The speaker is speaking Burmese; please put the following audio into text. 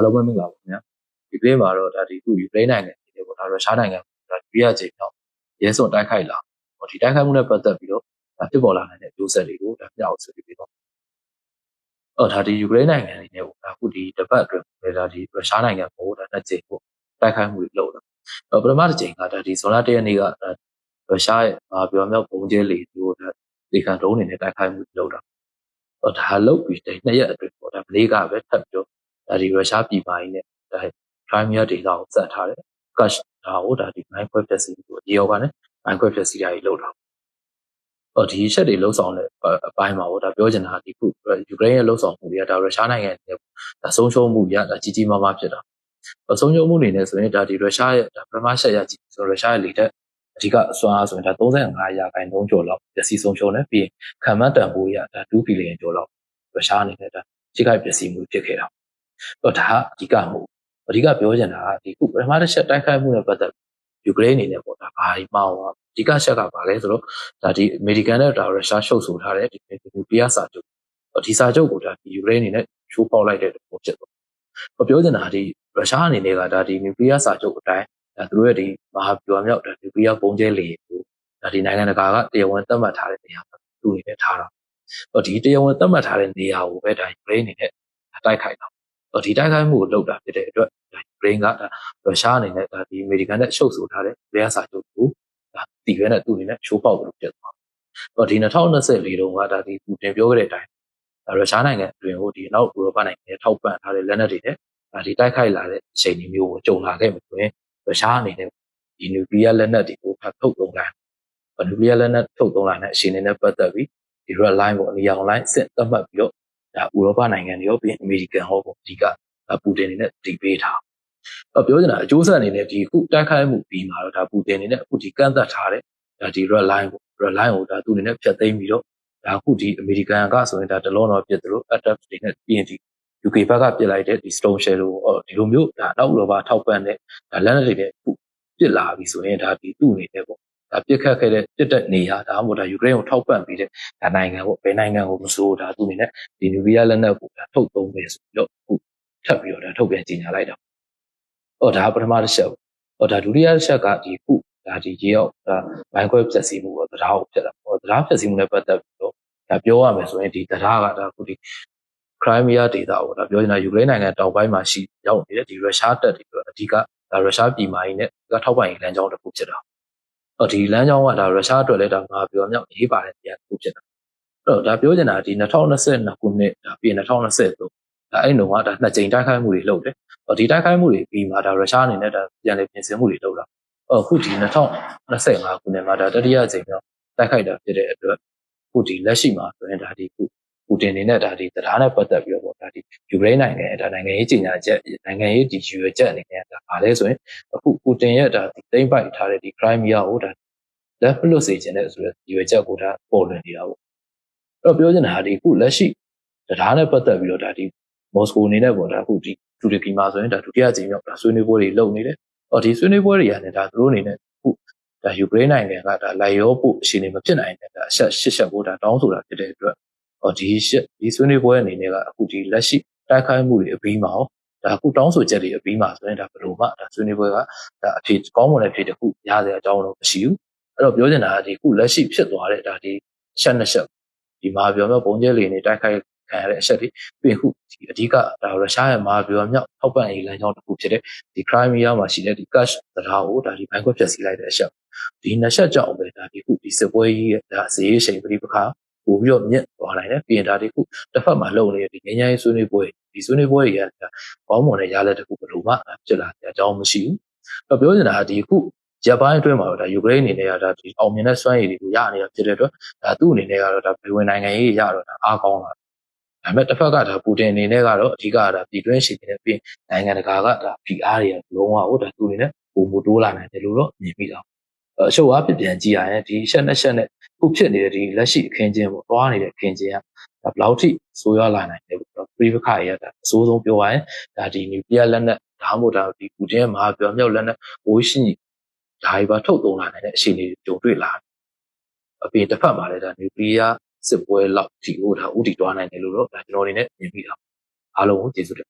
အားလုံးပဲမင်္ဂလာပါခင်ဗျာဒီကလေးမှာတော့ဒါဒီခုယူကရိန်းနိုင်ငံနေတယ်ပေါ့ဒါရုရှားနိုင်ငံဒါဒုတိယကြိမ်တော့ရဲစွန်တိုက်ခိုက်လာဟောဒီတိုက်ခိုက်မှုနဲ့ပတ်သက်ပြီးတော့ဒါဖြစ်ပေါ်လာနိုင်တဲ့အကျိုးဆက်တွေကိုဒါပြအောင်ဆွေးနွေးပြီးတော့အော်ဒါဒီယူကရိန်းနိုင်ငံနေနဲ့ပေါ့ဒါခုဒီတစ်ပတ်အတွင်းပဲဒါဒီရုရှားနိုင်ငံကိုဒါနှစ်ကြိမ်ပေါ့တိုက်ခိုက်မှုတွေလုပ်လာအော်ပထမတစ်ကြိမ်ကဒါဒီဇွန်လ၁ရက်နေ့ကဒါရုရှားရဲ့အာပြောမြောက်ပုံကျဲလေသူတို့ဒါဒီခံဒုံးနေနဲ့တိုက်ခိုက်မှုလုပ်တာအော်ဒါလုပ်ပြီးတဲ့နှစ်ရက်အတွင်းပေါ့ဒါမလေးကပဲထပ်ပြီးတော့ ဒါဒီရုရှားပြည်ပိုင်းနဲ့ဒါ Crimea ဒေသကိုစက်ထားတယ်။ Cash ဒါကိုဒါဒီ mine ခွဲဖြတ်စီကိုရေရောကနဲ့ mine ခွဲဖြတ်စီတာကြီးလုပ်တာ။အော်ဒီချက်တွေလှုပ်ဆောင်တဲ့အပိုင်းမှာပေါ့ဒါပြောချင်တာဒီခုယူကရိန်းရဲ့လှုပ်ဆောင်မှုတွေကဒါရုရှားနိုင်ငံရဲ့ဒါဆုံးရှုံးမှုရဒါကြီးကြီးမားမားဖြစ်တာ။အဆုံးရှုံးမှုအနေနဲ့ဆိုရင်ဒါဒီရုရှားရဲ့ဒါပထမဆက်ရကြည့်ဆိုရုရှားရဲ့လေတပ်အဓိကအစွမ်းအားဆိုရင်ဒါ35ရာခိုင်နှုန်းကျော်လောက်ပျက်စီးဆုံးရှုံးတယ်ပြီးရင်ခံမှန်းတန်ဖိုးရဒါ2ဘီလီယံကျော်လောက်ရုရှားအနေနဲ့ဒါထိခိုက်ပျက်စီးမှုဖြစ်ခဲ့တာ။ တော့ဒါကအဓိကမဟုတ်အဓိကပြောချင်တာကဒီခုပထမတစ်ချက်တိုက်ခိုက်မှုနဲ့ပတ်သက်ယူကရိန်းအနေနဲ့ပေါ့ဒါဘာဒီမှာအောင်အဓိကချက်ကဘာလဲဆိုတော့ဒါဒီအမေရိကန်နဲ့ဒါရုရှားရှုပ်ဆိုထားတဲ့ဒီနျူကလ িয়ার စာချုပ်ဒီစာချုပ်ကိုဒါဒီယူကရိန်းအနေနဲ့ချိုးဖောက်လိုက်တဲ့ပုံဖြစ်သွား။ပြောချင်တာဒီရုရှားအနေနဲ့ကဒါဒီနျူကလ িয়ার စာချုပ်အတိုင်းဒါသူတို့ရဲ့ဒီမဟာဗျူဟာမြောက်ဒါနျူကလ িয়ার ပုံကျဲလေကိုဒါဒီနိုင်ငံတကာကတရားဝင်သတ်မှတ်ထားတဲ့နေရာမှာသူ့အနေနဲ့ထားတာ။ဒီတရားဝင်သတ်မှတ်ထားတဲ့နေရာကိုပဲဒါယူကရိန်းအနေနဲ့တိုက်ခိုက်တာ။ ဒီတိုက်ခိုက်မှုကိုလုပ်တာဖြစ်တဲ့အတွက်ယူကရိန်းကဒါရုရှားအနေနဲ့ဒါဒီအမေရိကန်နဲ့ရှုပ်ဆိုထားတဲ့လျှက်စာချုပ်ကိုဒါတည်ရဲနဲ့သူ့အနေနဲ့ချိုးပေါက်လို့ဖြစ်သွား။တော့ဒီ2024တုန်းကဒါဒီပူတင်ပြောခဲ့တဲ့အတိုင်းရုရှားနိုင်ငံအတွင်းကိုဒီနောက်ဥရောပနိုင်ငံတွေထောက်ပံ့ထားတဲ့လက်နက်တွေနဲ့ဒါဒီတိုက်ခိုက်လာတဲ့အချိန်တွေမျိုးကိုကြုံလာခဲ့မှာဆိုရင်ရုရှားအနေနဲ့ဒီနျူကလ িয়ার လက်နက်တွေကိုဖတ်ထုတ်သုံးလာနျူကလ িয়ার လက်နက်ထုတ်သုံးလာတဲ့အချိန်တွေနဲ့ပတ်သက်ပြီးဒီ red line ပေါ့အနီရောင် line စစ်သတ်မှတ်ပြီးတော့ ဒါဥရောပနိုင်ငံတွေရောပြီးအမေရိကန်ဟောပေါ့အဓိကပူတင်အနေနဲ့တည်ပေးထားတော့ပြောချင်တာအကျိုးဆက်အနေနဲ့ဒီခုတိုက်ခိုက်မှုပြီးမှာတော့ဒါပူတင်အနေနဲ့အခုဒီကန့်သက်ထားတဲ့ဒါဒီ red line ပေါ့ red line ကိုဒါသူအနေနဲ့ဖျက်သိမ်းပြီးတော့ဒါအခုဒီအမေရိကန်ကဆိုရင်ဒါတလုံးတော့ပြစ်တယ်လို့ attack တွေနဲ့ PNG UK ဘက်ကပြစ်လိုက်တဲ့ဒီ stone shell ကိုဒီလိုမျိုးဒါနောက်ဥရောပထောက်ပံ့တဲ့ဒါလက်နက်တွေနဲ့အခုပြစ်လာပြီဆိုရင်ဒါဒီသူ့အနေနဲ့ပေါ့ ဒါပြစ်ခတ်ခဲ့တဲ့ပြစ်တဲ့နေရာဒါမှမဟုတ်ဒါယူကရိန်းကိုထောက်ပံ့ပြီးတဲ့ဒါနိုင်ငံပေါ့ဘယ်နိုင်ငံကိုမဆိုဒါသူ့အနေနဲ့ဒီနျူကလ িয়ার လက်နက်ကိုဒါထုတ်သုံးမယ်ဆိုပြီးတော့အခုထပ်ပြီးတော့ဒါထုတ်ပြန်ကြေညာလိုက်တာ။အော်ဒါပထမတစ်ချက်ပေါ့။အော်ဒါဒုတိယတစ်ချက်ကဒီခုဒါဒီရေရောက်ဒါဘိုင်းခွဲဖြတ်စီမှုပေါ့တရားကိုဖြစ်တာ။ဟောတရားဖြတ်စီမှုနဲ့ပတ်သက်ပြီးတော့ဒါပြောရမယ်ဆိုရင်ဒီတရားကဒါခုဒီခရိုင်းမီးယားဒေသပေါ့ဒါပြောနေတာယူကရိန်းနိုင်ငံတောင်ပိုင်းမှာရှိရောက်နေတဲ့ဒီရုရှားတပ်တွေအဓိကဒါရုရှားပြည်မာကြီးနဲ့ကထောက်ပံ့ရေးလမ်းကြောင်းတစ်ခုဖြစ်တာ။ အော်ဒီလမ်းကြောင်းကဒါရုရှားအတွက်လည်းဒါငါပြောမြောက်ရေးပါတယ်တရားတစ်ခုဖြစ်တာ။အဲ့တော့ဒါပြောချင်တာဒီ2022ခုနှစ်ဒါပြီး2023ဒါအဲ့နှုံကဒါနှစ်ကြိမ်တိုက်ခိုက်မှုတွေလုပ်တယ်။အော်ဒီတိုက်ခိုက်မှုတွေပြီးမှဒါရုရှားအနေနဲ့ဒါပြန်လည်ပြင်ဆင်မှုတွေလုပ်တာ။အော်ခုဒီ2025ခုနှစ်မှာဒါတတိယကြိမ်တော့တိုက်ခိုက်တာဖြစ်တဲ့အတွက်ခုဒီလက်ရှိမှာဆိုရင်ဒါဒီခုပူတင်နေနဲ့ဒါဒီတရားနဲ့ပတ်သက်ပြီးတော့ဒါဒီယူကရိန်းနိုင်ငံဒါနိုင်ငံရေးကြီးညာချက်နိုင်ငံရေးဒီယူရချက်အနေနဲ့ဒါဗာ လဲဆိုရင်အခုပူတင်ရဲ့ဒါဒီတိမ့်ပိုက်ထားတဲ့ဒီခရိုင်းမီးယားကိုဒါလက်ပလွတ်စေခြင်းတဲ့ဆိုတဲ့ယူရချက်ကိုဒါပေါ်လွင်နေတာပေါ့အဲ့တော့ပြောချင်တာဒီခုလက်ရှိတရားနဲ့ပတ်သက်ပြီးတော့ဒါဒီမော်စကိုအနေနဲ့ပေါ့ဒါအခုဒီတူရကီမှာဆိုရင်ဒါဒုတိယကြိမ်မြောက်ဒါဆွေးနွေးပွဲတွေလုပ်နေတယ်။အော်ဒီဆွေးနွေးပွဲတွေရတယ်ဒါသူတို့အနေနဲ့အခုဒါယူကရိန်းနိုင်ငံကဒါလိုက်ရောပို့အရှင်နေမဖြစ်နိုင်တဲ့ဒါအချက်ရှစ်ချက်ကိုဒါတောင်းဆိုတာဖြစ်တဲ့အတွက်အော်ဒီရှစ်ဒီဆွေးနွေးပွဲအနေနဲ့ကအခုဒီလက်ရှိတိုက်ခိုက်မှုတွေအပြီးမှာ ဒါအခုတောင်းဆိုချက်တွေအပြီးမှာဆိုရင်ဒါဘယ်လိုမှဒါဆွေးနွေးပွဲကဒါအဖြေကောင်းမွန်တဲ့ဖြေတစ်ခုရစရာအကြောင်းတော့မရှိဘူးအဲ့တော့ပြောချင်တာကဒီခုလက်ရှိဖြစ်သွားတဲ့ဒါဒီချက်နှစ်ချက်ဒီမှာပြောမဲ့ပုံကျဲလေးနေတိုက်ခိုက်ခံရတဲ့အချက်တွေပြင်ခုဒီအဓိကဒါရုရှားရဲ့မှာပြောမြောက်ထောက်ပံ့ရေးလမ်းကြောင်းတစ်ခုဖြစ်တဲ့ဒီ Crimea မှာရှိတဲ့ဒီ cash တရားကိုဒါဒီဘိုင်းခွက်ဖြတ်စီလိုက်တဲ့အချက်ဒီနှစ်ချက်ကြောင့်ပဲဒါဒီခုဒီစစ်ပွဲကြီးရဲ့ဒါစီရေးချိန်ပြိပခါပို့ပြီးတော့မြင့်သွားနိုင်တယ်ပြင်ဒါဒီခုတစ်ဖက်မှာလုံနေတဲ့ဒီငញ្ញရေးဆွေးနွေးပွဲ ဒီဆွေးနွေးပွဲတွေကကောင်းမွန်တဲ့ရလဒ်တစ်ခုဘယ်လိုမှဖြစ်လာတဲ့အကြောင်းမရှိဘူးတော့ပြောချင်တာကဒီခုဂျပန်အတွင်းမှာတော့ဒါယူကရိန်းအနေနဲ့ကဒါဒီအောင်မြင်တဲ့စွမ်းရည်တွေကိုရနေတာဖြစ်တဲ့အတွက်ဒါသူ့အနေနဲ့ကတော့ဒါဘယ်ဝင်နိုင်ငံရေးရတော့ဒါအားကောင်းလာဒါပေမဲ့တစ်ဖက်ကဒါပူတင်အနေနဲ့ကတော့အဓိကကဒါပြည်တွင်းရှိနေတဲ့ပြင်နိုင်ငံတကာကဒါ PR တွေကလုံးဝဟိုဒါသူ့အနေနဲ့ပုံမတိုးလာနိုင်တယ်လို့တော့မြင်မိတာအရှုပ်အားပြပြန်ကြည့်ရရင်ဒီရှက်နဲ့ရှက်နဲ့ခုဖြစ်နေတဲ့ဒီလက်ရှိအခင်းချင်းပေါ့သွားနေတဲ့အခင်းချင်းကဒါဘယ်လောက်ထိဆိုးရွားလာနိုင်လဲ ပြည်ပခါရတာအစိုးဆုံးပြောရရင်ဒါဒီနျူကလီးယားလက်နက်ဒါမှမဟုတ်ဒါဒီပူတင်မှာပြောမြောက်လက်နက်ဘိုးရှိညီဒါတွေပါထုတ်သုံးလာနိုင်တဲ့အခြေအနေကြုံတွေ့လာတယ်အပြင်တစ်ဖက်မှာလည်းဒါနျူကလီးယားစစ်ပွဲလောက်ထိဟိုဒါဥတီတွားနိုင်တယ်လို့တော့ဒါကျွန်တော်အနေနဲ့မြင်မိတာအားလုံးကိုကျေးဇူးတင်